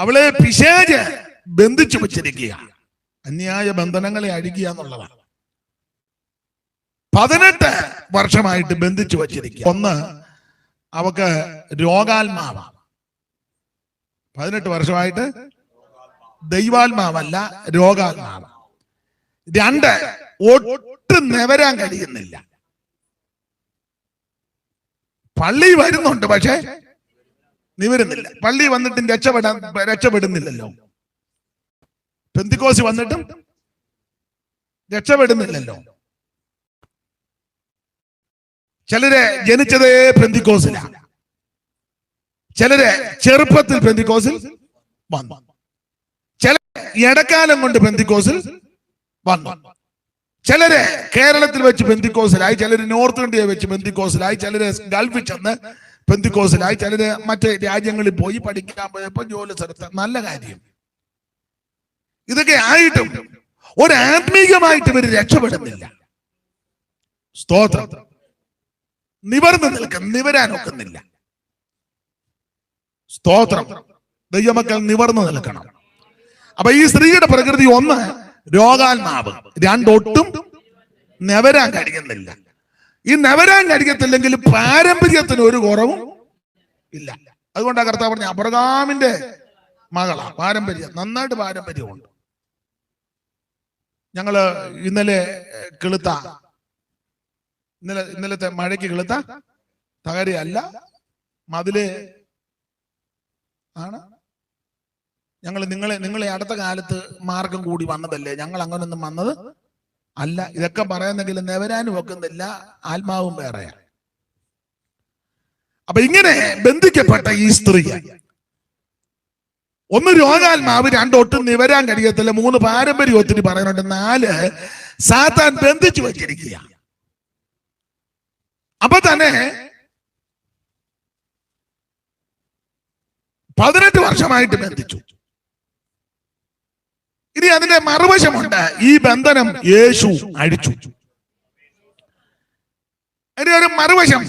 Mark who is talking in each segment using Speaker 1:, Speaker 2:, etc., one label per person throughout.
Speaker 1: അവളെ പിശാജ് ബന്ധിച്ചു വച്ചിരിക്കുക അന്യായ ബന്ധനങ്ങളെ അഴുകിയ എന്നുള്ളതാണ്. പതിനെട്ട് വർഷമായിട്ട് ബന്ധിച്ചു വച്ചിരിക്കുക. ഒന്ന് അവക്ക് രോഗാത്മാവാണ് പതിനെട്ട് വർഷമായിട്ട് ദൈവാത്മാവല്ല രോഗാത്മാവ്. രണ്ട് ഒട്ടും നിവരാൻ കഴിയുന്നില്ല. പള്ളി വരുന്നുണ്ട് പക്ഷെ നിവരുന്നില്ല. പള്ളി വന്നിട്ടും രക്ഷപ്പെടാൻ രക്ഷപ്പെടുന്നില്ലല്ലോ. പെന്തിക്കോസ് വന്നിട്ടും രക്ഷപ്പെടുന്നില്ലല്ലോ. ചിലരെ ജനിച്ചതേ പെന്തിക്കോസിലാണ് ചിലരെ ചെറുപ്പത്തിൽ പെന്തിക്കോസിൽ വന്നു. ചില ഇടക്കാലം കൊണ്ട് പെന്തിക്കോസിൽ വന്നു. ചിലര് കേരളത്തിൽ വെച്ച് ബന്ധിക്കോസിലായി ചിലര് നോർത്ത് ഇന്ത്യയെ വെച്ച് ബന്ധിക്കോസിലായി ചിലര് ഗൾഫിൽ ചെന്ന് പെന്തിക്കോസിലായി ചിലര് മറ്റേ രാജ്യങ്ങളിൽ പോയി പഠിക്കാൻ പോയപ്പോ ജോലി സ്ഥലത്ത്. നല്ല കാര്യം. ഇതൊക്കെ ആയിട്ടും ഒരു ആത്മീകമായിട്ട് ഇവർ രക്ഷപ്പെടുന്നില്ല. സ്തോത്രം. നിവർന്നു നിൽക്കും നിവരാൻ ഒക്കുന്നില്ല സ്തോത്രം. ദൈവമക്കൾ നിവർന്നു നിൽക്കണം. അപ്പൊ ഈ സ്ത്രീയുടെ പ്രകൃതി ഒന്ന് രോഗാത്മാവ്. രണ്ടൊട്ടും നിവരാൻ കഴിയുന്നില്ല. ഈ നവരാൻ അടിക്കത്തില്ലെങ്കിൽ പാരമ്പര്യത്തിന് ഒരു കുറവും ഇല്ല. അതുകൊണ്ടാണ് കർത്താവ് പറഞ്ഞ അബ്രഹാമിന്റെ മകളാ. പാരമ്പര്യം നന്നായിട്ട് പാരമ്പര്യമുണ്ട്. ഞങ്ങൾ ഇന്നലെ കിളുത്ത ഇന്നലെ ഇന്നലത്തെ മഴയ്ക്ക് കിളുത്ത തകരയല്ല. മതിൽ ആണ്. ഞങ്ങൾ നിങ്ങളെ നിങ്ങളെ അടുത്ത കാലത്ത് മാർഗം കൂടി വന്നതല്ലേ? ഞങ്ങൾ അങ്ങനൊന്നും വന്നത് അല്ല ഇതൊക്കെ പറയുന്നെങ്കിൽ നെവരാനും ഒക്കുന്നില്ല ആത്മാവും വേറെയാ അപ്പൊ ഇങ്ങനെ ബന്ധിക്കപ്പെട്ട ഈ സ്ത്രീ ഒന്ന് രോഗാത്മാവ് രണ്ടൊട്ടും നിവരാൻ കഴിയത്തില്ല മൂന്ന് പാരമ്പര്യം ഒത്തിരി പറയുന്നുണ്ട് നാല് സാത്താൻ ബന്ധിച്ചു വച്ചിരിക്കുക. അപ്പൊ തന്നെ പതിനെട്ട് വർഷമായിട്ട് ബന്ധിച്ചു. അതിന്റെ മറുവശമുണ്ട്. ഈ ബന്ധനം യേശു അഴിച്ചു അതിന്റെ ഒരു മറുവശം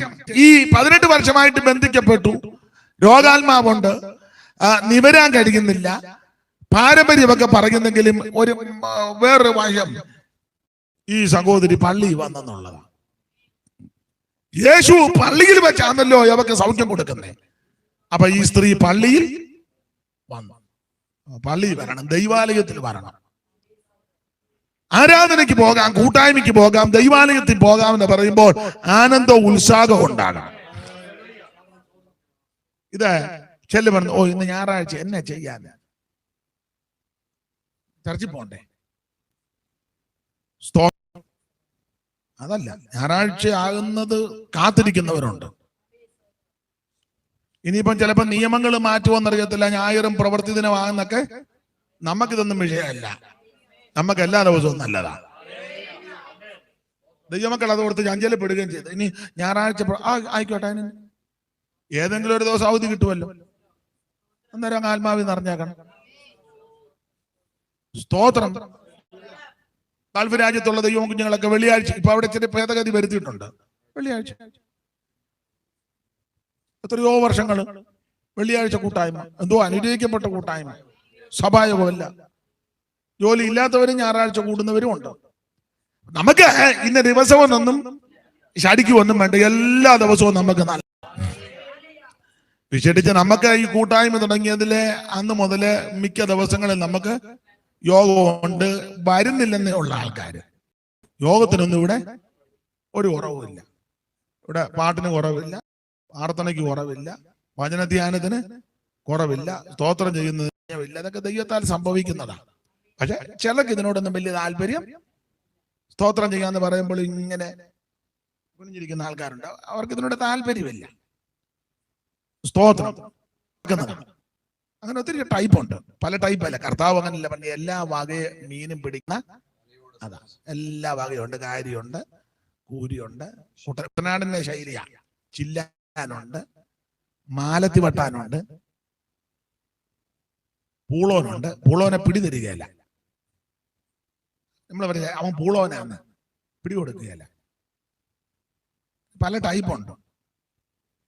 Speaker 1: ഈ പതിനെട്ട് വർഷമായിട്ട് ബന്ധിക്കപ്പെട്ടു. രോഗാത്മാവുണ്ട്. നിവരാൻ കഴിയുന്നില്ല. പാരമ്പര്യമൊക്കെ പറയുന്നെങ്കിലും ഒരു വേറൊരു വശം ഈ സഹോദരി പള്ളി വന്നെന്നുള്ളതാണ് യേശു പള്ളിയിൽ വെച്ചാണല്ലോ അവക്ക് സൗഖ്യം കൊടുക്കുന്നേ. അപ്പൊ ഈ സ്ത്രീ പള്ളിയിൽ പള്ളിയിൽ വരണം ദൈവാലയത്തിൽ വരണം. ആരാധനയ്ക്ക് പോകാം കൂട്ടായ്മയ്ക്ക് പോകാം ദൈവാലയത്തിൽ പോകാം എന്ന് പറയുമ്പോൾ ആനന്ദവും ഉത്സാഹവും ഉണ്ടാകാം ഇത് ചെല്ലു പറഞ്ഞു ഓ ഇന്ന് ഞായറാഴ്ച എന്നെ ചെയ്യാൻ. ചർച്ചിൽ പോണ്ടേ? അതല്ല ഞായറാഴ്ച ആകുന്നത് കാത്തിരിക്കുന്നവരുണ്ട്. ഇനിയിപ്പം ചിലപ്പോൾ നിയമങ്ങൾ മാറ്റുമെന്നറിയത്തില്ല ഞായറും പ്രവൃത്തി ദിനമാകുന്നൊക്കെ നമുക്കിതൊന്നും വിഷയമല്ല. നമുക്ക് എല്ലാ ദിവസവും നല്ലതാ. ദൈവമക്കൾ അത് കൊടുത്ത് ചഞ്ചലപ്പെടുകയും ചെയ്തു. ഇനി ഞായറാഴ്ച ആയിക്കോട്ടെ അതിന് ഏതെങ്കിലും ഒരു ദിവസം അവധി കിട്ടുമല്ലോ. അന്നേരം അങ്ങ് ആത്മാവിൽ നിറഞ്ഞേക്കണം. സ്തോത്രം. ഗൾഫ് രാജ്യത്തുള്ള ദൈവം കുഞ്ഞുങ്ങളൊക്കെ വെള്ളിയാഴ്ച ഇപ്പൊ അവിടെ ചെറിയ ഭേദഗതി വരുത്തിയിട്ടുണ്ട്. വെള്ളിയാഴ്ച. എത്രയോ വർഷങ്ങൾ വെള്ളിയാഴ്ച കൂട്ടായ്മ എന്തോ അനുഗ്രഹിക്കപ്പെട്ട കൂട്ടായ്മ. സഭായോഗമല്ല. ജോലി ഇല്ലാത്തവരും ഞായറാഴ്ച കൂടുന്നവരും ഉണ്ട്. നമുക്ക് ഇന്ന ദിവസമൊന്നും ഒന്നും വേണ്ട. എല്ലാ ദിവസവും നമുക്ക് നല്ല വിശേഷിച്ച് നമുക്ക് ഈ കൂട്ടായ്മ തുടങ്ങിയതിലെ അന്ന് മുതൽ മിക്ക ദിവസങ്ങളിൽ നമുക്ക് യോഗമുണ്ട്. വരുന്നില്ലെന്നേ ഉള്ള ആൾക്കാർ യോഗത്തിനൊന്നും ഇവിടെ ഒരു കുറവുമില്ല. ഇവിടെ പാട്ടിന് കുറവില്ല. പ്രാർത്ഥനയ്ക്ക് കുറവില്ല വചനധ്യാനത്തിന് കുറവില്ല സ്തോത്രം ചെയ്യുന്നതിന് അതൊക്കെ ദൈവത്താൽ സംഭവിക്കുന്നതാണ് പക്ഷെ ചിലർക്ക് ഇതിനോടൊന്നും വലിയ താല്പര്യം സ്തോത്രം ചെയ്യാന്ന് പറയുമ്പോൾ ഇങ്ങനെ കുനിഞ്ഞിരിക്കുന്ന ആൾക്കാരുണ്ട്. അവർക്ക് ഇതിനോട് താല്പര്യമില്ല. സ്തോത്രം അങ്ങനെ ഒത്തിരി ടൈപ്പ് ഉണ്ട്. പല ടൈപ്പ് അല്ല. കർത്താവ് അങ്ങനല്ല പണ്ട് എല്ലാ വകയെ മീനും പിടിക്കുന്ന അതാ. എല്ലാ വകയുണ്ട്. കാര്യമുണ്ട് കൂരിയുണ്ട്. കുട്ടനാടിന്റെ ശൈലിയാണ് ചില്ലാനുണ്ട് മാലത്തി വട്ടാനുണ്ട്. പൂളോനുണ്ട്. പൂളോനെ പിടി തരികയല്ല നമ്മൾ പറഞ്ഞ അവൻ പൂളോനാന്ന്. പിടി കൊടുക്കുകയല്ല പല ടൈപ്പ് ഉണ്ട്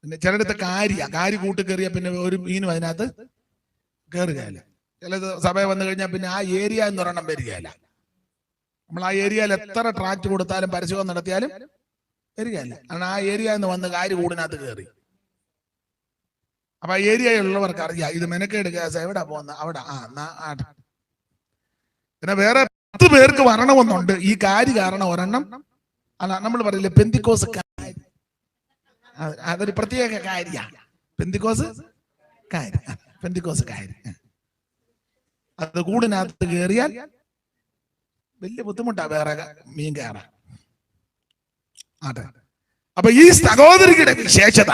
Speaker 1: പിന്നെ ചിലടത്ത് കാരിയ കാരി കൂട്ട് കയറിയ പിന്നെ ഒരു മീനും അതിനകത്ത് കയറുകയല്ല ചിലത് സഭ വന്നു കഴിഞ്ഞാൽ പിന്നെ ആ ഏരിയ എന്ന് പറയണം വരികയല്ല. നമ്മൾ ആ ഏരിയയിൽ എത്ര ട്രാക്ട് കൊടുത്താലും പരിശോധന നടത്തിയാലും വരികയില്ല കാരണം ആ ഏരിയ എന്ന് വന്ന് കാര് കൂടിനകത്ത് കയറി. അപ്പൊ ആ ഏരിയയിലുള്ളവർക്ക് അറിയാം ഇത് മെനക്കേട് കേസ് എവിടെ പോകുന്ന അവിടെ ആ. പിന്നെ വേറെ പത്ത് പേർക്ക് വരണമെന്നുണ്ട്. ഈ കാര്യ കാരണം ഒരെണ്ണം. അല്ല നമ്മൾ പറയില്ലേ പെന്തിക്കോസ് അതൊരു പ്രത്യേക കാര്യ. പെന്തിക്കോസ് കാര്യ പെന്തിക്കോസ് കാര്യ. അത് കൂടിനകത്ത് കയറിയാൽ വലിയ ബുദ്ധിമുട്ടാ വേറെ മീൻ കയറാൻ. അതെ. അപ്പൊ ഈ സഹോദരിയുടെ വിശേഷത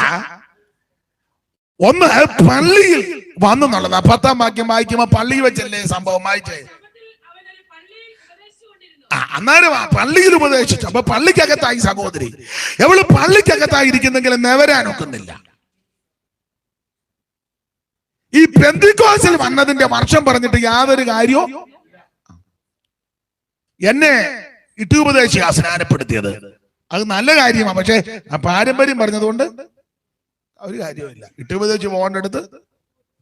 Speaker 1: ഒന്ന് പള്ളിയിൽ വന്നു എന്നുള്ളതാ പത്താം വാക്യം വായിക്കുമ്പോ പള്ളിയിൽ വെച്ചല്ലേ സംഭവം? വായിച്ചേ. അന്നേരം പള്ളിയിൽ ഉപദേശിച്ചു. അപ്പൊ പള്ളിക്കകത്തായി സഹോദരി. എവൾ പള്ളിക്കകത്തായി ഇരിക്കുന്നെങ്കിൽ നെവരാൻ ഒക്കുന്നില്ല. ഈ പെന്തിക്കോസിൽ വന്നതിന്റെ വർഷം പറഞ്ഞിട്ട് യാതൊരു കാര്യവും എന്നെ ഇട്ടുപദേശി സ്നാനപ്പെടുത്തിയത് അത് നല്ല കാര്യമാണ് പക്ഷേ ആ പാരമ്പര്യം പറഞ്ഞതുകൊണ്ട് ഒരു കാര്യവുമില്ല. ഇട്ടുപദേശിച്ച് പോകേണ്ട അടുത്ത്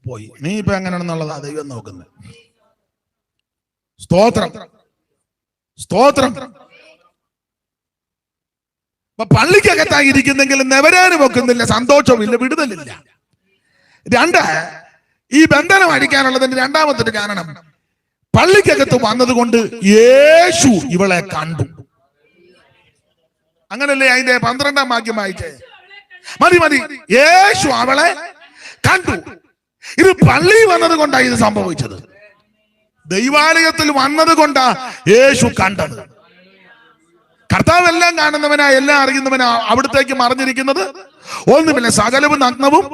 Speaker 1: പോയി. നീ ഇപ്പൊ എങ്ങനെയാണെന്നുള്ളതാ ദൈവം നോക്കുന്നത് സ്തോത്രം. സ്തോത്രം. അപ്പൊ പള്ളിക്കകത്തായി ഇരിക്കുന്നെങ്കിൽ നെവരാനും വെക്കുന്നില്ല സന്തോഷമില്ല വിടുതലില്ല. രണ്ട് ഈ ബന്ധനം അടിക്കാനുള്ളതിന്റെ രണ്ടാമത്തെ കാരണം പള്ളിക്കകത്ത് വന്നതുകൊണ്ട് യേശു ഇവളെ കണ്ടു. അങ്ങനല്ലേ അതിന്റെ പന്ത്രണ്ടാം വാക്യം വായിച്ചേ? മതി മതി. യേശു അവളെ കണ്ടു. ഇത് പള്ളി വന്നത് കൊണ്ടാണ് ഇത് സംഭവിച്ചത്. ദൈവാലയത്തിൽ വന്നത് കൊണ്ടാ യേശു കണ്ടത്. കർത്താവ് എല്ലാം കാണുന്നവനാ എല്ലാം അറിയുന്നവനാ അവിടത്തേക്ക് മറിഞ്ഞിരിക്കുന്നത്. ഒന്നുമില്ല സകലവും നഗ്നവും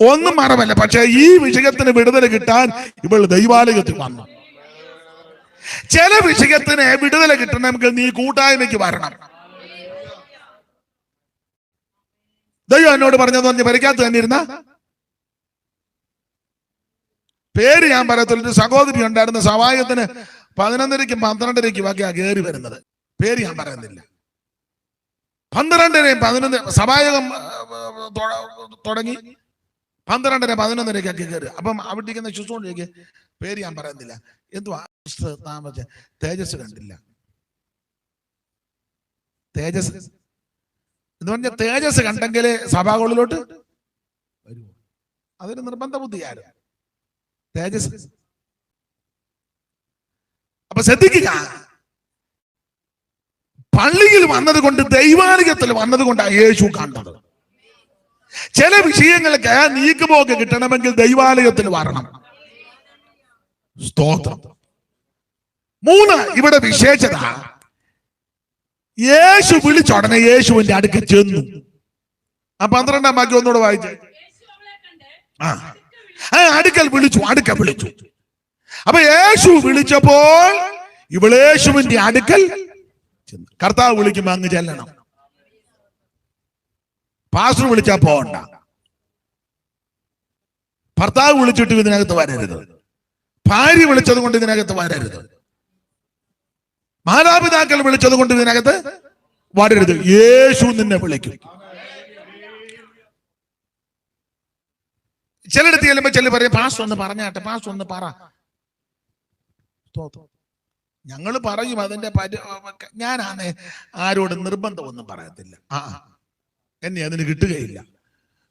Speaker 1: ഒന്നും മറവല്ല. പക്ഷെ ഈ വിഷയത്തിന് വിടുതൽ കിട്ടാൻ ഇവൾ ദൈവാലയത്തിൽ വന്നു. ചില വിഷയത്തിന് വിടുതൽ കിട്ടണമെങ്കിൽ നീ കൂട്ടായ്മയ്ക്ക് വരണം. ദൈവം എന്നോട് പറഞ്ഞത് പറഞ്ഞ് പരിക്കാത്ത തന്നെ ഇരുന്ന പേര് ഞാൻ പറയത്തില്ല. സഹോദരി ഉണ്ടായിരുന്ന സവായത്തിന് പതിനൊന്നരയ്ക്കും പന്ത്രണ്ടരയ്ക്കും ഒക്കെയാ കയറി വരുന്നത്. പേര് ഞാൻ പറയുന്നില്ല. പന്ത്രണ്ടരയും പതിനൊന്ന് തൊ- തുടങ്ങി. പന്ത്രണ്ടര പതിനൊന്നരയ്ക്കൊക്കെ കയറി അപ്പം അവിടെ ഇരിക്കുന്ന ശുശ്രൂഷയ്ക്ക് പേര് ഞാൻ പറയുന്നില്ല. എന്തുവാ? താമസ തേജസ് കണ്ടില്ല. തേജസ് എന്ന് പറഞ്ഞ തേജസ് കണ്ടെങ്കിൽ സഭാകളിലോട്ട് വരുമോ? അതൊരു നിർബന്ധ ബുദ്ധിയാരും. തേജസ്. അപ്പൊ ശ്രദ്ധിക്കുക. പള്ളിയിൽ വന്നത് കൊണ്ട് ദൈവാലയത്തിൽ വന്നത് കൊണ്ടാണ് യേശു കണ്ടത്. ചില വിഷയങ്ങൾക്ക് നീക്കുപോക്ക് കിട്ടണമെങ്കിൽ ദൈവാലയത്തിൽ വരണം. സ്തോത്രം. മൂന്ന് ഇവിടെ വിശേഷത. യേശു വിളിച്ചുടനെ യേശുവിന്റെ അടുക്ക് ചെന്നു. ആ പന്ത്രണ്ടാം ബാക്കി ഒന്നുകൂടെ വായിച്ചു. ആ. അടുക്കൽ വിളിച്ചു അടുക്കൽ വിളിച്ചു. അപ്പൊ യേശു വിളിച്ചപ്പോൾ ഇവളേശുവിന്റെ അടുക്കൽ കർത്താവ് വിളിക്കുമ്പോ അങ്ങ് ചെല്ലണം. പാസ്റ്റർ വിളിച്ചാ പോകണ്ട. ഭർത്താവ് വിളിച്ചിട്ട് ഇതിനകത്ത് വരരുത്. ഭാര്യ വിളിച്ചത് കൊണ്ട് ഇതിനകത്ത് വരരുത്. മാതാപിതാക്കൾ വിളിച്ചത് കൊണ്ട് ഇതിനകത്ത് വാടരുത്. യേശു നിന്നെ വിളിക്കും. ചിലടത്ത് ചെല്ലുമ്പോ ചില പറയും പാസ് ഒന്ന് പറഞ്ഞാട്ടെ പാസ് ഒന്ന് പറ. ഞങ്ങൾ പറയും അതിന്റെ പരി ഞാനാണ് ആരോട് നിർബന്ധമൊന്നും പറയത്തില്ല. ആ. എന്നെ അതിന് കിട്ടുകയില്ല.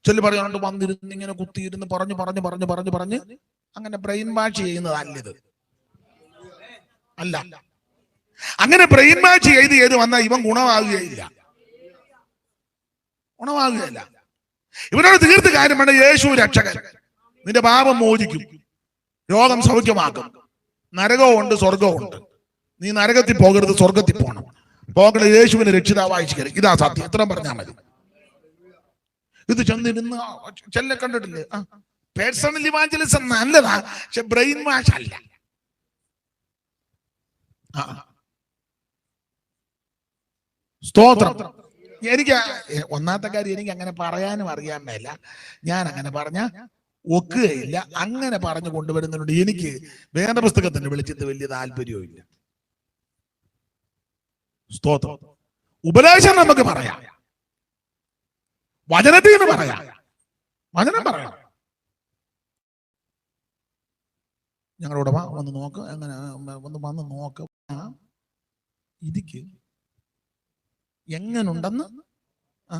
Speaker 1: ചില പറയാനുണ്ട് വന്നിരുന്ന് ഇങ്ങനെ കുത്തിയിരുന്ന് പറഞ്ഞു പറഞ്ഞു പറഞ്ഞു പറഞ്ഞു പറഞ്ഞ് അങ്ങനെ ബ്രെയിൻ വാഷ് ചെയ്യുന്നതല്ലത് അല്ല. അങ്ങനെ ബ്രെയിൻ മാച്ച് ചെയ്ത് ചെയ്ത് വന്നാൽ ഇവൻ ഗുണമാകുകയില്ല. ഗുണമാകുകയില്ല. ഇവനോട് തീർത്ത് കാര്യം വേണ്ട യേശു രക്ഷകൻ. നിന്റെ പാപം മോചിക്കും. രോഗം സൗഖ്യമാക്കും. സ്വർഗവും ഉണ്ട്. നീ നരകത്തിൽ പോകരുത് സ്വർഗത്തിൽ പോകണം പോകണ യേശുവിനെ രക്ഷിതാവായി ചേരും ഇതാ സത്യം. ഇത്ര പറഞ്ഞാൽ മതി. ഇത് ചെന്നിരുന്ന് ചെല്ല കണ്ടിട്ടില്ലേ? പേഴ്സണൽ ഇവാഞ്ചലിസം നല്ലതാ പക്ഷെ ബ്രെയിൻ വാഷ് അല്ല ആ. സ്തോത്രം. എനിക്ക് ഒന്നാമത്തെ കാര്യം എനിക്ക് അങ്ങനെ പറയാനും അറിയാൻ മേല. ഞാൻ അങ്ങനെ പറഞ്ഞ ഒക്കുകയില്ല. അങ്ങനെ പറഞ്ഞു കൊണ്ടുവരുന്നതിനോട് എനിക്ക് വേദപുസ്തകത്തിന്റെ വെളിച്ചത്ത് വലിയ താല്പര്യവും സ്തോത്രം. ഉപദേശം നമുക്ക് പറയാം. വചനത്തിൽ നിന്ന് പറയാം. വചനം പറയാം. ഞങ്ങളോട് വന്ന് നോക്ക്. അങ്ങനെ ഒന്ന് വന്ന് നോക്ക്. ഇതിക്ക് എങ്ങനുണ്ടെന്ന്? ആ.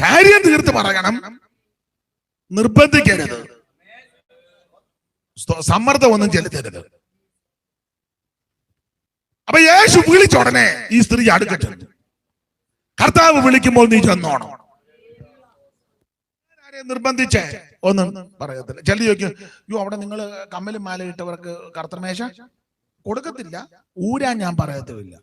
Speaker 1: കാര്യം തീർത്ത് പറയണം. നിർബന്ധിക്കരുത്. സമ്മർദ്ദം സമ്മർദ്ദമൊന്നും ചെലുത്തരുത്. അപ്പൊ യേശു വിളിച്ച ഉടനെ ഈ സ്ത്രീ അടുക്കട്ടെ കർത്താവ് വിളിക്കുമ്പോൾ നീ ചെന്നോണം. നിർബന്ധിച്ച്? ഒന്നും പറയത്തില്ല. ചില ചോദിക്കും അവിടെ നിങ്ങൾ കമ്മലും മാല ഇട്ടവർക്ക് കർത്തമേശ? കൊടുക്കത്തില്ല. ഊരാൻ ഞാൻ പറയത്തുമില്ല.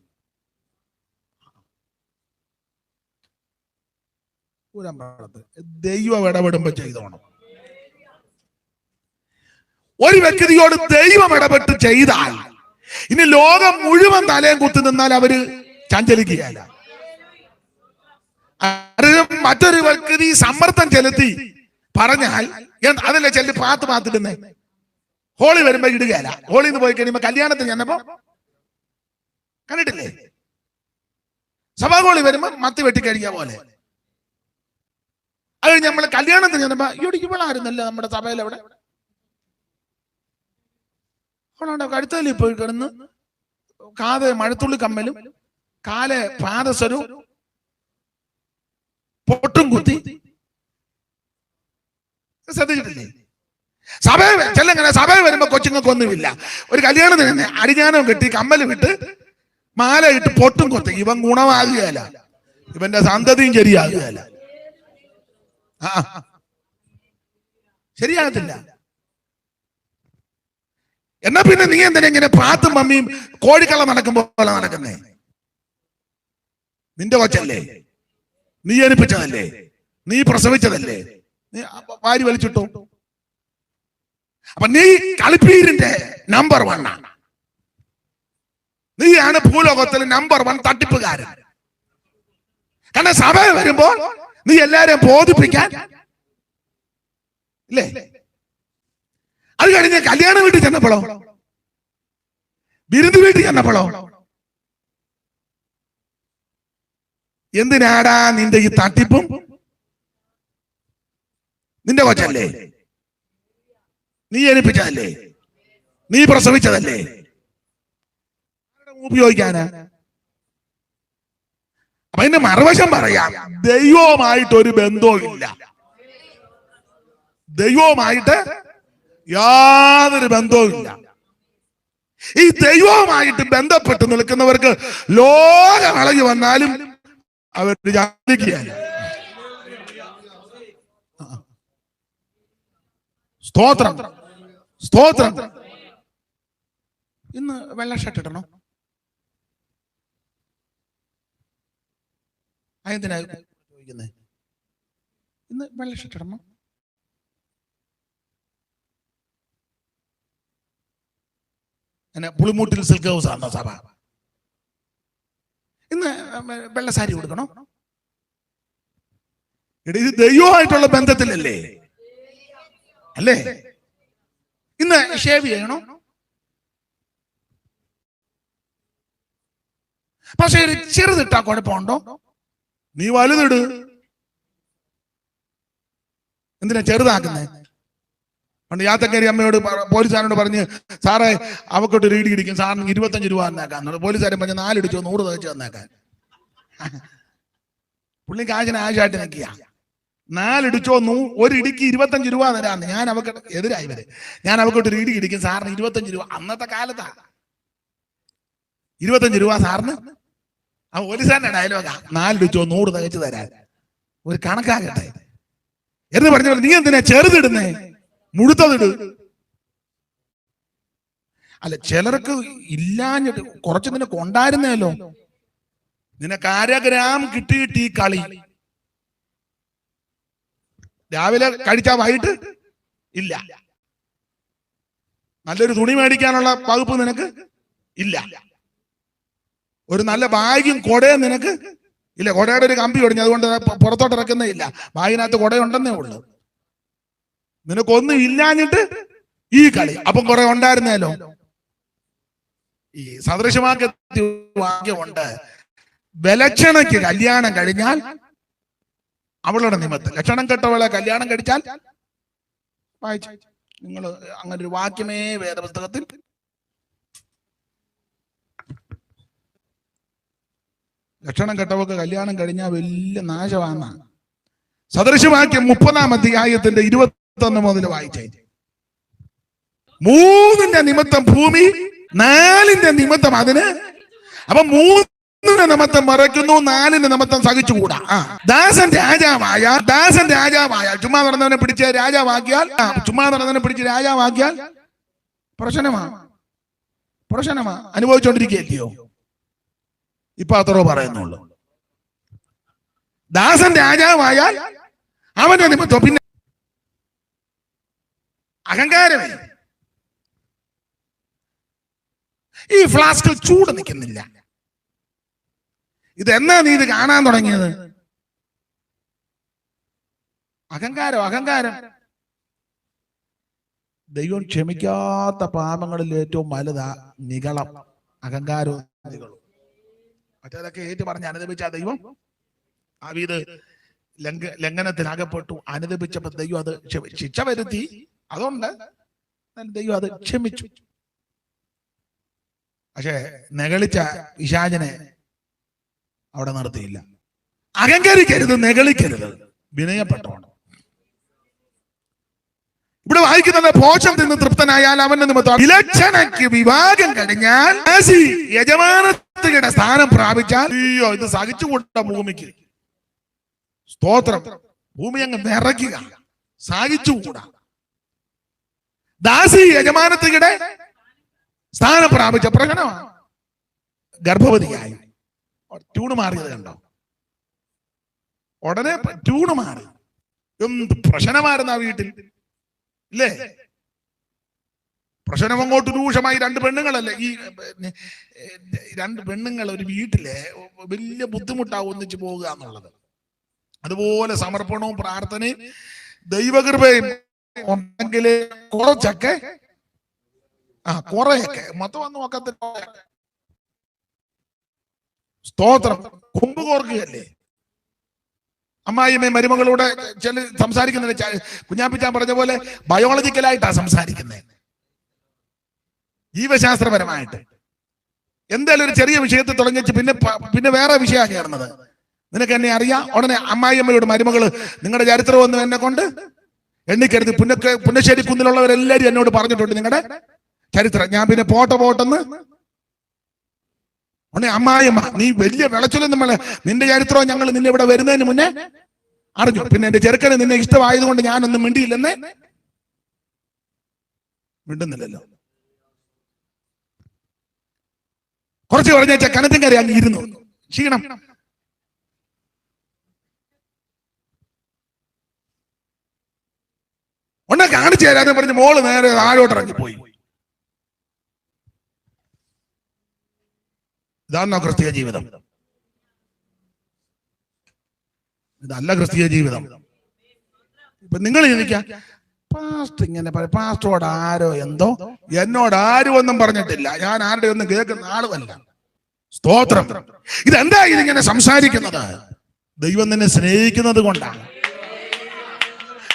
Speaker 1: ഊരാൻ പാടത്ത് ദൈവം ഇടപെടുമ്പോ ചെയ്തോണം. ഒരു വ്യക്തിയോട് ദൈവം ഇടപെട്ട് ചെയ്താൽ ഇനി ലോകം മുഴുവൻ തലയും കുത്തി നിന്നാൽ അവർ ചഞ്ചലിക്കുകയല്ല. മറ്റൊരു വ്യക്തി സമ്മർദ്ദം ചെലുത്തി പറഞ്ഞാൽ അതല്ലേ ചെല്ലി പാത്ത് പാത്തിടുന്നേ. ഹോളി വരുമ്പോ ഇടുകയല്ല ഹോളിന്ന് പോയി കഴിയുമ്പോ കല്യാണത്തിന് ചെന്നപ്പോ കണ്ടിട്ടില്ലേ? സഭാഗോളി വരുമ്പോ മത്തി വെട്ടിക്കഴിക്കാ പോലെ. അത് നമ്മൾ കല്യാണത്തിന് ചെന്നപ്പോ ഇവിടെ ഇവളായിരുന്നല്ലോ നമ്മുടെ സഭയിൽ അവിടെ അവളവിടെ കഴുത്തലിൽ പോയി കിടന്ന് കാത് മഴത്തുള്ളി കമ്മലും കാൽ പാദസരവും പൊട്ടും കുത്തി. ശ്രദ്ധിച്ചിട്ടില്ലേ? സഭ ചെല്ലങ്ങനെ സഭയിൽ വരുമ്പോ കൊച്ചുങ്ങൾക്കൊന്നുമില്ല ഒരു കല്യാണത്തിന് തന്നെ അടിഞ്ഞാനം കെട്ടി കമ്മൽ വിട്ട് മാല ഇട്ട് പൊട്ടും കൊത്തും. ഇവൻ ഗുണമാകുകയല്ല. ഇവന്റെ സന്തതിയും ശരിയാകുകയല്ല. ശരിയാകത്തില്ല. എന്നാ പിന്നെ നീ എന്തിനാ ഇങ്ങനെ പാത്തും മമ്മിയും കോഴിക്കള്ള നടക്കുമ്പോ പോലെ നടക്കുന്നേ? നിന്റെ കൊച്ചല്ലേ? നീ ജനിപ്പിച്ചതല്ലേ നീ പ്രസവിച്ചതല്ലേ? നീ വാരി വലിച്ചിട്ടു. അപ്പൊ നീ കളിപ്പീരിന്റെ നമ്പർ വൺ ആണ് നീയാണ് ഭൂലോകത്തിൽ നമ്പർ വൺ തട്ടിപ്പുകാരൻ. കാരണം സഭ വരുമ്പോൾ നീ എല്ലാരെയും ബോധിപ്പിക്കാൻ ഇല്ലേ? അത് കഴിഞ്ഞ് കല്യാണ വീട്ടിൽ ചെന്നപ്പോഴോ? വിരുന്ന് വീട്ടിൽ ചെന്നപ്പോഴോ? എന്തിനാടാ നിന്റെ ഈ തട്ടിപ്പും? നിന്റെ കൊച്ചല്ലേ? നീ ജനിപ്പിച്ചതല്ലേ നീ പ്രസവിച്ചതല്ലേ? ഉപയോഗിക്കാനാ? അപ്പൊ അതിന്റെ മറുവശം പറയാം. ദൈവവുമായിട്ട് ഒരു ബന്ധവും ഇല്ല ദൈവവുമായിട്ട് യാതൊരു ബന്ധവും ഇല്ല ഈ ദൈവവുമായിട്ട് ബന്ധപ്പെട്ട് നിൽക്കുന്നവർക്ക് ലോകം ഇളകി വന്നാലും അവർ ജാതിക്കുകയാണ് സ്തോത്രം. സ്തോത്രം. ഇന്ന് വെള്ള ഷർട്ട് ഇടണോ. അതെന്തിനാ ചോദിക്കുന്നത് ഇന്ന് വെള്ള ഷർട്ട് ഇടണോ. എന്നെ പുളിമൂട്ടിൽ സിൽക്ക് ഹൗസ് ആണോ സഭ ഇന്ന് വെള്ള സാരി കൊടുക്കണോ ഇത് ദൈവമായിട്ടുള്ള ബന്ധത്തിലല്ലേ? അല്ലേ? ഇന്ന് ഷേവ് ചെയ്യണോ? പക്ഷെ ഒരു ചെറുതിട്ടാ കുഴപ്പമുണ്ടോ? നീ വലുതിട്. എന്തിനാ ചെറുതാക്കുന്നേ? പണ്ട് യാത്രക്കാരി അമ്മയോട് പോലീസുകാരനോട് പറഞ്ഞ് സാറേ അവക്കൊട്ട് റീഡി ഇടിക്കും. സാറിന് ഇരുപത്തഞ്ച് രൂപ തന്നേക്കാൻ പോലീസുകാരൻ പറഞ്ഞ് നാലിടിച്ചോ നൂറ് തയ്ച്ച് തന്നേക്കാൻ പുള്ളി കാശിന് ആശയായിട്ട് നിൽക്കുക നാലിടിച്ചോ നൂ ഒരു ഇടിക്ക് ഇരുപത്തഞ്ച് രൂപ തരാന്ന് ഞാൻ അവക്ക് എതിരായി വരെ. ഞാൻ അവക്കോട്ട് ഒരു ഇടി ഇടിക്കും. സാറിന് ഇരുപത്തഞ്ച് രൂപ. അന്നത്തെ കാലത്താ. ഇരുപത്തഞ്ച് രൂപ സാറിന്? ആ പോലീസുകാരന്റെ ഡയലോഗാ നാലിടിച്ചോ നൂറ് തികച്ചു തരാൻ. ഒരു കണക്കാകട്ടെ. എന്ന് പറഞ്ഞ നീ എന്തിനാ ചെറുതിടുന്നേ? മുഴുത്തതിട്. അല്ല ചിലർക്ക് ഇല്ലാഞ്ഞിട്ട് കുറച്ച് നിനക്ക് കൊണ്ടായിരുന്നല്ലോ നിനക്ക് ആരഗ്രാം കിട്ടിയിട്ട് കിട്ടി ഈ കളി. രാവിലെ കഴിച്ചാ വൈകിട്ട്? ഇല്ല. നല്ലൊരു തുണി മേടിക്കാനുള്ള വകുപ്പ് നിനക്ക്? ഇല്ല. ഒരു നല്ല ബാഗും കൊടയും നിനക്ക്? ഇല്ല കൊടയുടെ ഒരു കമ്പി ഒടിഞ്ഞു. അതുകൊണ്ട് പുറത്തോട്ട് ഇറക്കുന്നേ ഇല്ല. ബാഗിനകത്ത് കൊടയുണ്ടെന്നേ ഉള്ളൂ. നിനക്കൊന്നും ഇല്ലാഞ്ഞിട്ട് ഈ കളി. അപ്പം കുറെ ഉണ്ടായിരുന്നല്ലോ ഈ സദൃശമാക്കിയ വാക്യമുണ്ട് വിലക്ഷണയ്ക്ക് കല്യാണം കഴിഞ്ഞാൽ അവളുടെ നിമിത്തം. ലക്ഷണം കെട്ടവളെ കല്യാണം കഴിച്ചാൽ വായിച്ചു. നിങ്ങൾ അങ്ങനെ ഒരു വാക്യമേ വേദപുസ്തകത്തിൽ ലക്ഷണം കെട്ടവൾക്ക് കല്യാണം കഴിഞ്ഞാൽ വലിയ നാശമാണ് സദൃശവാക്യം മുപ്പതാം അധ്യായത്തിന്റെ ഇരുപത്തി ഒന്ന് മുതൽ വായിച്ചേ. മൂന്നിന്റെ നിമിത്തം ഭൂമി നാലിന്റെ നിമിത്തം അതിന്. അപ്പൊ മൂന്നിന്റെ നിമിത്തം മറയ്ക്കുന്നു നാലിന്റെ നിമിത്തം സഹിച്ചുകൂടാ. ദാസൻ രാജാവായ ദാസൻ രാജാവായ ചുമ്മാ നടന്നവനെ പിടിച്ച് രാജാവാക്കിയാൽ ചുമ്മാ നടന്നവനെ പിടിച്ച് രാജാവാക്കിയാൽ പ്രശ്നമാ. പ്രശ്നമാ. അനുഭവിച്ചോണ്ടിരിക്കുകയല്ലയോ? ഇപ്പൊ അത്രോ പറയുന്നുള്ളൂ. ദാസൻ രാജാവായാൽ അവന്റെ നിമിത്തം പിന്നെ അഹങ്കാരമേ. ഈ ഫ്ലാസ്കിൽ ചൂട് നിൽക്കുന്നില്ല. ഇത് എന്നാ നീ ഇത് കാണാൻ തുടങ്ങിയത്? അഹങ്കാരം അഹങ്കാരം. ദൈവം ക്ഷമിക്കാത്ത പാപങ്ങളിൽ ഏറ്റവും വലുതാ നികളം അഹങ്കാരവും മറ്റേതൊക്കെ ഏറ്റു പറഞ്ഞ് അനുദപിച്ച ദൈവം? ആ വീട് ലംഘ ലംഘനത്തിനകപ്പെട്ടു. അനുദപിച്ചപ്പോ ദൈവം അത് ശിക്ഷ വരുത്തി. അതുകൊണ്ട് ദൈവം അത് ക്ഷമിച്ചു. പക്ഷെ നെകളിച്ച പിശാചനെ അവിടെ നിർത്തിയില്ല. അഹങ്കരിക്കരുത് നെകളിക്കരുത്. വിനയപ്പെട്ടോണം ഇവിടെ വായിക്കുന്നത് പോഷം തിന്ന് തൃപ്തനായാൽ അവന്റെ നിമിത്തം വിലക്ഷണയ്ക്ക് വിവാഹം കഴിഞ്ഞാൽ ദാസി യജമാനത്തിയുടെ സ്ഥാനം പ്രാപിച്ചാൽ അയ്യോ ഇത് സഹിച്ചുകൊണ്ട ഭൂമിക്ക്. സ്തോത്രം. ഭൂമി അങ്ങ് നിറയ്ക്കുക. സഹിച്ചുകൂടാ. ദാസി യജമാനത്തിയുടെ സ്ഥാനം പ്രാപിച്ച പ്രകടമാണ് ഗർഭവതിയായി. ട്യൂണ് മാറിയത് കണ്ടോ? ഉടനെ ട്യൂണ് മാറി. എന്ത് പ്രശ്നമായിരുന്നു ആ വീട്ടിൽ? ഇല്ലേ? പ്രശ്നം അങ്ങോട്ട് രൂക്ഷമായി. രണ്ട് പെണ്ണുങ്ങളല്ലേ? ഈ രണ്ട് പെണ്ണുങ്ങൾ ഒരു വീട്ടിലെ വലിയ ബുദ്ധിമുട്ടാവും ഒന്നിച്ചു പോകുക എന്നുള്ളത്. അതുപോലെ സമർപ്പണവും പ്രാർത്ഥനയും ദൈവകൃപയും ഉണ്ടെങ്കിൽ കുറച്ചൊക്കെ ആ കുറെയൊക്കെ. മൊത്തം ഒന്നും നോക്കത്തില്ല സ്തോത്രം. കൊമ്പ് കോർക്കുകയല്ലേ? അമ്മായിയമ്മ മരുമകളോട് ചില സംസാരിക്കുന്നത് കുഞ്ഞാപ്പിച്ചാൻ പറഞ്ഞ പോലെ ബയോളജിക്കലായിട്ടാ സംസാരിക്കുന്നത് ജീവശാസ്ത്രപരമായിട്ട്. എന്തായാലും ഒരു ചെറിയ വിഷയത്തിൽ തുടങ്ങിച്ച് പിന്നെ പിന്നെ വേറെ വിഷയമാണ് കയറുന്നത് നിനക്ക് എന്നെ അറിയാം. ഉടനെ അമ്മായിയമ്മയോട് മരുമകൾ നിങ്ങളുടെ ചരിത്രം ഒന്നും എന്നെ കൊണ്ട് എണ്ണിക്കരുത്. പുന്നശ്ശേരി കുന്നിലുള്ളവരെല്ലാരും എന്നോട് പറഞ്ഞിട്ടുണ്ട് നിങ്ങളുടെ ചരിത്രം. ഞാൻ പിന്നെ പോട്ടെ പോട്ടെന്ന് ഉടനെ അമ്മായിമ്മ നീ വലിയ വിളച്ചൊല്ലും നമ്മളെ നിന്റെ ചരിത്രം ഞങ്ങൾ നിന്നെ ഇവിടെ വരുന്നതിന് മുന്നേ അറിഞ്ഞു. പിന്നെ എന്റെ ചെറുക്കന് നിന്നെ ഇഷ്ടമായതുകൊണ്ട് ഞാനൊന്നും മിണ്ടിയില്ലെന്ന്. മിണ്ടുന്നില്ലല്ലോ. കുറച്ച് പറഞ്ഞ കനത്തും കറി അങ്ങ് ഇരുന്നു. ക്ഷീണം. ഉടനെ കാണിച്ചു തരാന്ന് പറഞ്ഞ് മോൾ നേരെ താഴോട്ടിറങ്ങി ഇറങ്ങിപ്പോയി. ഇതാണോ ക്രിസ്തീയ ജീവിതം. ഇതല്ല ക്രിസ്തീയ ജീവിതം. ഇപ്പൊ നിങ്ങൾ ചിന്തിക്കാം പാസ്റ്റർ ഇങ്ങനെ പറയും പാസ്റ്ററോട് ആരോ എന്തോ എന്നോട് ആരും ഒന്നും പറഞ്ഞിട്ടില്ല. ഞാൻ ആരുടെ ഒന്നും കേൾക്കുന്ന ആളുമല്ല. സ്തോത്രം. ഇതെന്താ ഇതിങ്ങനെ സംസാരിക്കുന്നത്? ദൈവം നിന്നെ സ്നേഹിക്കുന്നത് കൊണ്ടാണ്.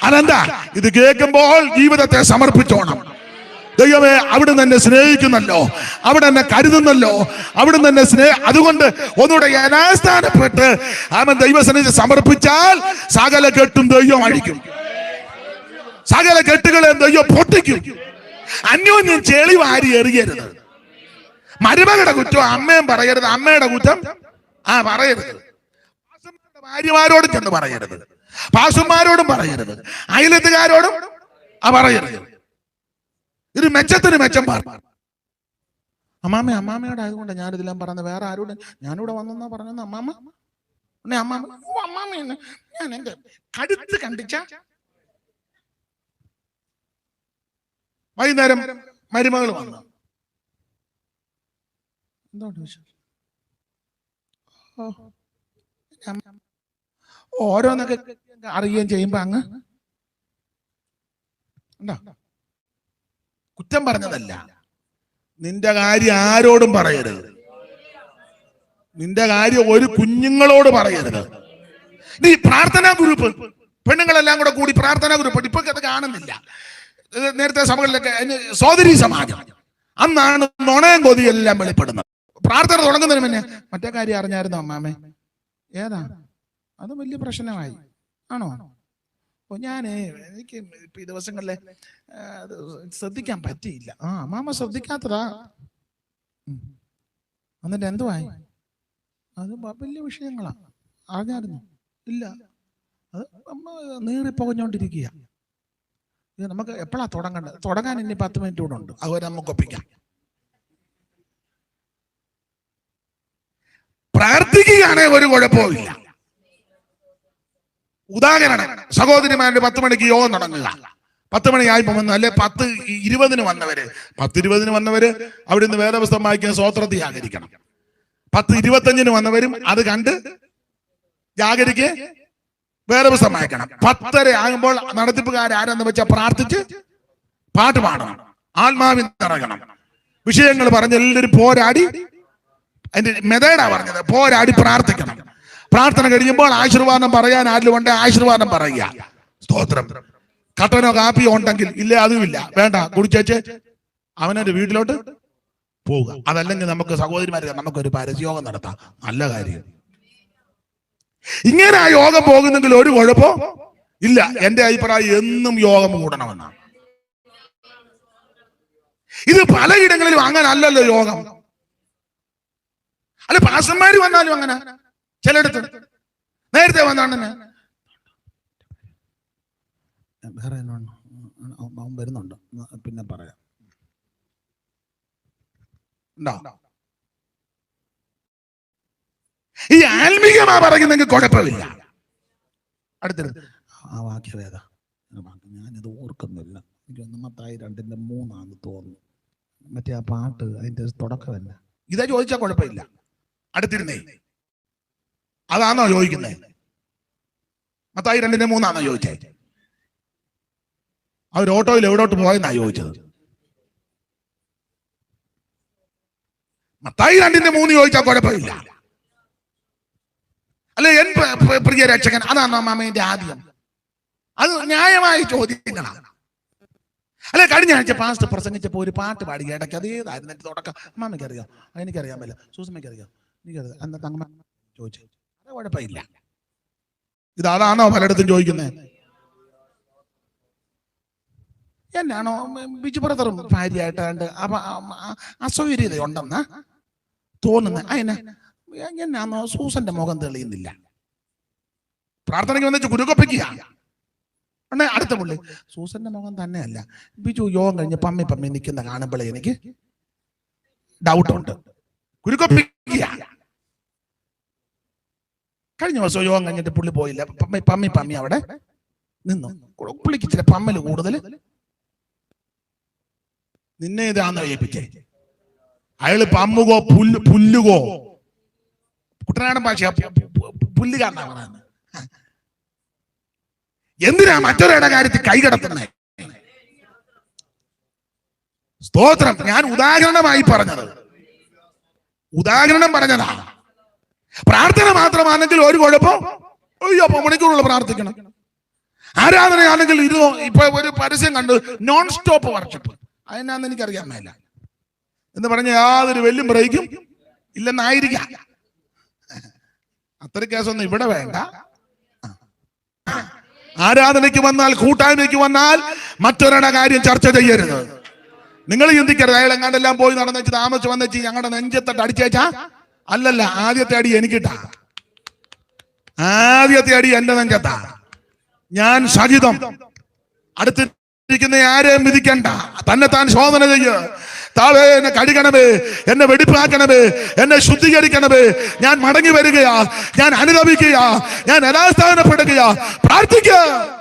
Speaker 1: അതെന്താ? ഇത് കേൾക്കുമ്പോൾ ജീവിതത്തെ സമർപ്പിച്ചോണം. ദൈവമേ അവിടെ എന്നെ സ്നേഹിക്കുന്നല്ലോ. അവിടെ എന്നെ കരുതുന്നല്ലോ. അവിടെ എന്നെ സ്നേഹ അതുകൊണ്ട് ഒന്നുകൂടെ യഥാസ്ഥാനപ്പെട്ട് അവൻ ദൈവസന്നിധി സമർപ്പിച്ചാൽ സകല കെട്ടും ദൈവം അഴിക്കും സകല കെട്ടുകളെ ദൈവം പൊട്ടിക്കും. അന്യോന്യം ചെളി വാരി എറിയരുത്. മരുമകളുടെ കുറ്റം അമ്മയും പറയരുത്. അമ്മയുടെ കുറ്റം ആ പറയരുത്. ഭാര്യമാരോടും ചെന്ന് പറയരുത്. പാസുമാരോടും പറയരുത്. അയലത്തുകാരോടും ആ പറയരുത്. ഇത് മെച്ചത്തിന് മെച്ചം പറഞ്ഞു അമ്മാമ്മ അമ്മാമ്മയോട് ആയതുകൊണ്ട് ഞാനിതെല്ലാം പറഞ്ഞത് വേറെ ആരോട് ഞാനിവിടെ വന്നെന്നാ പറഞ്ഞത് അമ്മാമ്മ ഉടനെ അമ്മാമ്മ അമ്മാമ്മ എന്നെ ഞാൻ എന്റെ കടുത്ത് കണ്ടിച്ച വൈകുന്നേരം മരുമകൾ വന്നു. ഓരോന്നൊക്കെ അറിയുകയും ചെയ്യുമ്പോ അങ്ങ് ഉണ്ടോ? കുറ്റം പറഞ്ഞതല്ല. നിന്റെ കാര്യം ആരോടും പറയരുത്. നിന്റെ കാര്യം ഒരു കുഞ്ഞുങ്ങളോട് പറയരുത്. നീ പ്രാർത്ഥനാ ഗ്രൂപ്പ്. പെണ്ണുങ്ങളെല്ലാം കൂടെ കൂടി പ്രാർത്ഥനാ ഗ്രൂപ്പ്. ഇപ്പൊ അത് കാണുന്നില്ല. നേരത്തെ സഭകളിലൊക്കെ സോദരി സമാജം. അന്നാണ് നുണയും കൊതിയെല്ലാം വെളിപ്പെടുന്നത്. പ്രാർത്ഥന തുടങ്ങുന്നതിന് മുന്നേ മറ്റേ കാര്യം അറിഞ്ഞായിരുന്നോ അമ്മാമേ? ഏതാ? അത് വലിയ പ്രശ്നമായി. ആണോ? ഓ ഞാനേ എനിക്ക് ഈ ദിവസങ്ങളിൽ ശ്രദ്ധിക്കാൻ പറ്റിയില്ല. ആ അമ്മാമ ശ്രദ്ധിക്കാത്തതാ. എന്നിട്ട് എന്തുവായി അത് വലിയ വിഷയങ്ങളാ. അറിഞ്ഞായിരുന്നു ഇല്ല. അത് അമ്മ നീറിപ്പോകഞ്ഞോണ്ടിരിക്കുക ഇത് നമുക്ക് എപ്പോഴാ തുടങ്ങേണ്ടത്? തുടങ്ങാൻ ഇനി പത്ത് മിനിറ്റ് കൂടെ ഉണ്ട്. അതുവരെ നമുക്ക് ഒപ്പിക്കാം. പ്രാർത്ഥിക്കുകയാണെങ്കിൽ ഒരു കുഴപ്പമില്ല ഉദാഹരണം സഹോദരിമാരുടെ പത്ത് മണിക്ക് യോഗം തുടങ്ങുക പത്ത് മണിയായപ്പോ വന്നു. അല്ലെ പത്ത് ഇരുപതിന് വന്നവര്. പത്ത് ഇരുപതിന് വന്നവര് അവിടുന്ന് വേദപുസ്തകം വായിക്കാൻ സ്വോത്രത്തെ ആകരിക്കണം പത്ത് ഇരുപത്തഞ്ചിന് വന്നവരും അത് കണ്ട് ജാഗരിക്ക് വേദപുസ്തകം വായിക്കണം. പത്തര ആകുമ്പോൾ നടത്തിപ്പുകാർ ആരെന്ന് വെച്ചാൽ പ്രാർത്ഥിച്ച് പാട്ട് പാടണം. ആത്മാവിൽ നിറങ്ങണം വിഷയങ്ങൾ പറഞ്ഞ് എല്ലാവരും പോരാടി അതിന്റെ മെതേഡാ പറഞ്ഞത് പോരാടി പ്രാർത്ഥിക്കണം. പ്രാർത്ഥന കഴിയുമ്പോൾ ആശീർവാദം പറയാൻ ആരിലും ഉണ്ട് ആശീർവാദം പറയുക. സ്തോത്രം. കട്ടനോ കാപ്പിയോ ഉണ്ടെങ്കിൽ ഇല്ലേ അതുമില്ല വേണ്ട കുടിച്ചേച്ച് അവനൊരു വീട്ടിലോട്ട് പോവുക. അതല്ലെങ്കിൽ നമുക്ക് സഹോദരിമാരെ നമുക്കൊരു പരസ്യോഗം നടത്താം. നല്ല കാര്യം. ഇങ്ങനെ ആ യോഗം പോകുന്നെങ്കിൽ ഒരു കുഴപ്പോ? ഇല്ല. എന്റെ അഭിപ്രായം എന്നും യോഗം കൂടണമെന്നാണ്. ഇത് പലയിടങ്ങളിലും അങ്ങനെ അല്ലല്ലോ യോഗം. അല്ല പാസന്മാര് വന്നാലും അങ്ങനെ. ചിലയിടത്ത് നേരത്തെ വന്നാണ് വേറെ? അവൻ വരുന്നുണ്ട്. പിന്നെ പറയാം. ഈ ആത്മീകമാ പറയുന്നെങ്കിൽ കുഴപ്പമില്ല. അടുത്തത്. ആ വാക്യം ഏതാ ആ വാക്യം ഞാനിത് ഓർക്കുന്നില്ല. എനിക്ക് ഒന്നാമത്തായി രണ്ടിന്റെ മൂന്നാന്ന് തോന്നുന്നു. മറ്റേ ആ പാട്ട് അതിന്റെ തുടക്കമല്ല ഇതാ ചോദിച്ചാൽ കുഴപ്പമില്ല. അടുത്തിരുന്നേ. അതാണോ ചോദിക്കുന്നത് മത്തായി രണ്ടിന്റെ മൂന്നാണോ ചോദിച്ചത് അവർ ഓട്ടോയിൽ എവിടോട്ട് പോയെന്നാ ചോദിച്ചത്? മത്തായി രണ്ടിന്റെ മൂന്ന് ചോദിച്ചാൽ കുഴപ്പമില്ല. അല്ലെ എൻ പ്ര- പ്ര- പ്രിയ രക്ഷകൻ അതാണോ മാമേന്റെ ആദ്യം. അത് ന്യായമായ ചോദ്യങ്ങളാണ്. അല്ലെ കഴിഞ്ഞ ആഴ്ച പാസ്റ്റ് പ്രസംഗിച്ചപ്പോ ഒരു പാട്ട് പാടി ഇടയ്ക്ക് അതേതായിരുന്നു എന്റെ തുടക്കം. അമ്മാമ്മയ്ക്ക് അറിയാം. എനിക്കറിയാൻ പറ്റില്ല. സൂസമ്മയ്ക്ക് അറിയാം. എനിക്കറിയാം. അന്നത്തെ തങ്ങമ്മ ചോദിച്ചു. കുഴപ്പമില്ല. ഇത് അതാണോ പലയിടത്തും ചോദിക്കുന്നത്? എന്നാണോ? ബിജു ബ്രദറും ഭാര്യയായിട്ടാണ്ട് അപ്പൊ അസൗകര്യത ഉണ്ടെന്ന തോന്നുന്നത് അതിനെ എന്നാന്നോ? സൂസന്റെ മുഖം തെളിയുന്നില്ല. പ്രാർത്ഥനയ്ക്ക് വന്നിട്ട് കുരുക്കൊപ്പിക്കുക. അടുത്ത പുള്ളി. സൂസന്റെ മുഖം തന്നെ അല്ല ബിജു യോഗം കഴിഞ്ഞ് പമ്മി പമ്മി നിൽക്കുന്ന കാണുമ്പോഴേ എനിക്ക് ഡൗട്ടുണ്ട് കുരുക്കൊപ്പിക്കുക. കഴിഞ്ഞ ദിവസം യോഗം കഴിഞ്ഞിട്ട് പുള്ളി പോയില്ല. പമ്മി പമ്മി പമ്മി അവിടെ നിന്നു. പുള്ളിക്ക് ഇച്ചിരി പമ്മൽ കൂടുതൽ നിന്നെ ഇതാന്ന് ഏൽപ്പിച്ചേ അയാൾ പമ്മുകോ പുല്ല് പുല്ലുകോ? കുട്ടനാടൻ ഭാഷ പറയുന്നത് എന്തിനാ മറ്റൊരാളുടെ കാര്യത്തിൽ കൈകടത്തുന്നേ സ്തോത്രം. ഞാൻ ഉദാഹരണമായി പറഞ്ഞത്. ഉദാഹരണം പറഞ്ഞതാണ്. പ്രാർത്ഥന മാത്രമാണെങ്കിൽ ഒരു കുഴപ്പം. അയ്യോ അപ്പൊ മണിക്കൂറുള്ള പ്രാർത്ഥിക്കണം. ആരാധനയാണെങ്കിൽ ഇത് ഇപ്പൊ ഒരു പരസ്യം കണ്ട് നോൺ സ്റ്റോപ്പ് വർഷിപ്പ് അതിനാന്ന് എനിക്കറിയാൻ മേല. എന്ന് പറഞ്ഞ യാതൊരു വെല്ലും ബ്രേക്കും ഇല്ലെന്നായിരിക്കാം. അത്ര കേസൊന്നും ഇവിടെ വേണ്ട. ആരാധനയ്ക്ക് വന്നാൽ കൂട്ടായ്മയ്ക്ക് വന്നാൽ മറ്റൊരാടെ കാര്യം ചർച്ച ചെയ്യരുത്. നിങ്ങൾ ചിന്തിക്കരുത് അയാൾ എങ്ങാണ്ടെല്ലാം പോയി നടന്നു താമസിച്ച് വന്നു ഞങ്ങളുടെ നെഞ്ചത്തട്ട് അടിച്ചേച്ചാ അല്ലല്ല ആദ്യത്തെ അടി എനിക്കിട്ടാ. ആദ്യത്തെ അടി എന്റെ നെഞ്ചത്താ. ഞാൻ സജിതം. അടുത്തിരിക്കുന്ന ആരെയും വിധിക്കണ്ട. തന്നെ താൻ ശോധന ചെയ്യ. താവേ എന്നെ കഴുകണമേ എന്നെ വെടിപ്പാക്കണമേ എന്നെ ശുദ്ധീകരിക്കണമേ. ഞാൻ മടങ്ങി വരികയാ. ഞാൻ അനുഭവിക്കുക ഞാൻ അനാസ്ഥാനപ്പെടുകയാ. പ്രാർത്ഥിക്കുക